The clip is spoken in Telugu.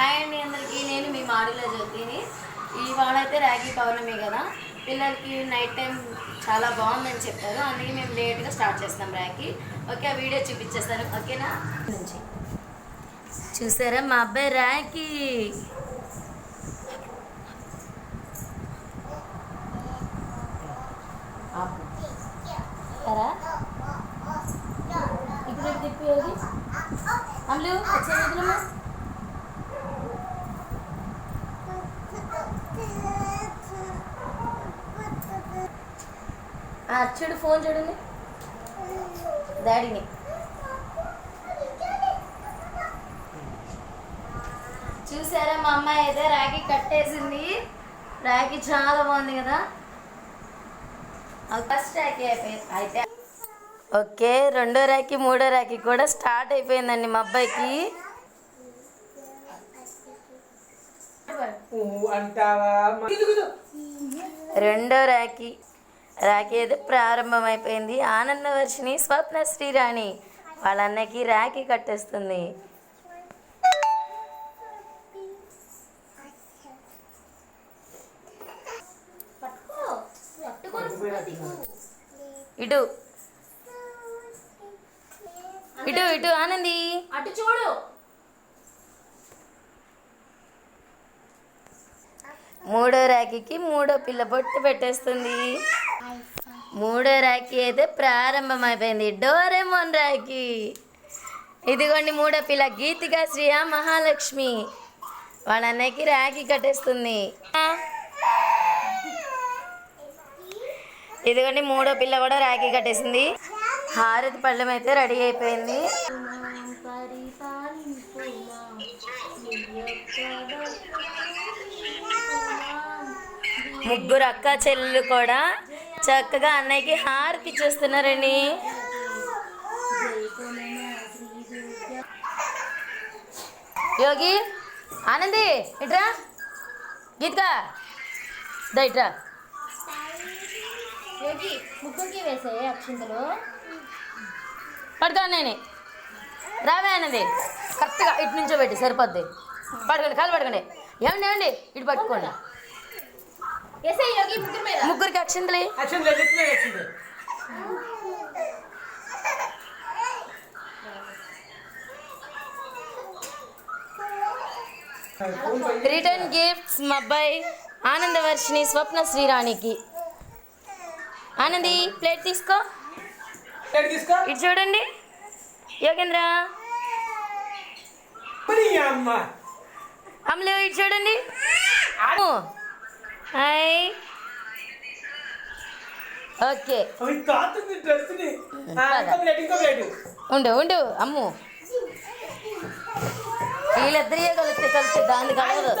హాయ్ అండి అందరికీ. నేను మీ మాడిలో జ్యోతిని. ఇవాళ అయితే రాఖీ పౌర్ణమి కదా. పిల్లలకి నైట్ టైం చాలా బాగుందని చెప్పారు. అందుకే మేము లేట్గా స్టార్ట్ చేస్తాం రాఖీ. ఓకే ఆ వీడియో చూపించేస్తాను. ఓకేనా? నుంచి చూసారా మా అబ్బాయి రాఖీ? ఇప్పుడు తిప్పి యోగి వచ్చే చూడు ఫోన్ చూడండి. డాడీని. చూసారా మా అమ్మాయి అయితే రాఖీ కట్టేసింది. రాఖీ చాలా బాగుంది కదా. ఫస్ట్ రాఖీ అయిపోయింది అయితే. ఓకే రెండో రాఖీ మూడో రాఖీ కూడా స్టార్ట్ అయిపోయిందండి మా అబ్బాయికి. రెండో రాఖీ. రాఖీ అయితే ప్రారంభమైపోయింది ఆనందవర్షిని స్వప్న శ్రీరాణి వాళ్ళ అన్నకి రాఖీ కట్టేస్తుంది. ఇటు. ఇటు ఇటు ఆనంది. అటు చూడు. మూడో రాఖీకి మూడో పిల్ల బొట్టు పెట్టేస్తుంది. మూడో రాఖీ అయితే ప్రారంభమైపోయింది. డోరెమోన్ రాఖీ. ఇదిగోండి మూడో పిల్ల గీతిక శ్రీయ మహాలక్ష్మి. వాళ్ళ అన్నయ్యకి రాఖీ కట్టేస్తుంది. ఇదిగోండి మూడో పిల్ల కూడా రాఖీ కట్టేసింది. హారతి పళ్ళెం అయితే రెడీ అయిపోయింది. ముగ్గురు అక్క చెల్లెలు కూడా చక్కగా అన్నయ్యకి హారతి ఇచ్చేస్తున్నారండి. యోగి ఆనంది ఇట్రా. గీత్కా. దా ఇట్రా. యోగి ముగ్గురికి వేసాయి అక్షింతలు. పడుకో అన్నయ్యని. రావే అన్నది కరెక్ట్గా ఇటు నుంచో పెట్టి సరిపోద్ది. పడుకోండి కాలు పడుకోండి. ఏమండి ఏమండి? ఇటు పట్టుకోండి. వేసాయి యోగి ముగ్గురు మీద. పై- రిటర్న్ గిఫ్ట్స్ మా అబ్బాయి. ఆనందవర్షిని స్వప్న శ్రీరాణికి. ఆనంది ప్లేట్ తీసుకో. ఇటు చూడండి. యోగేంద్ర. మరి ఈ అమ్మ అమలు ఇటు చూడండి. హాయ్. ఓకే. ఉండు ఉండు అమ్ము. వీళ్ళిద్దరియే కలిస్తే కలిస్తే దాన్ని కలవదు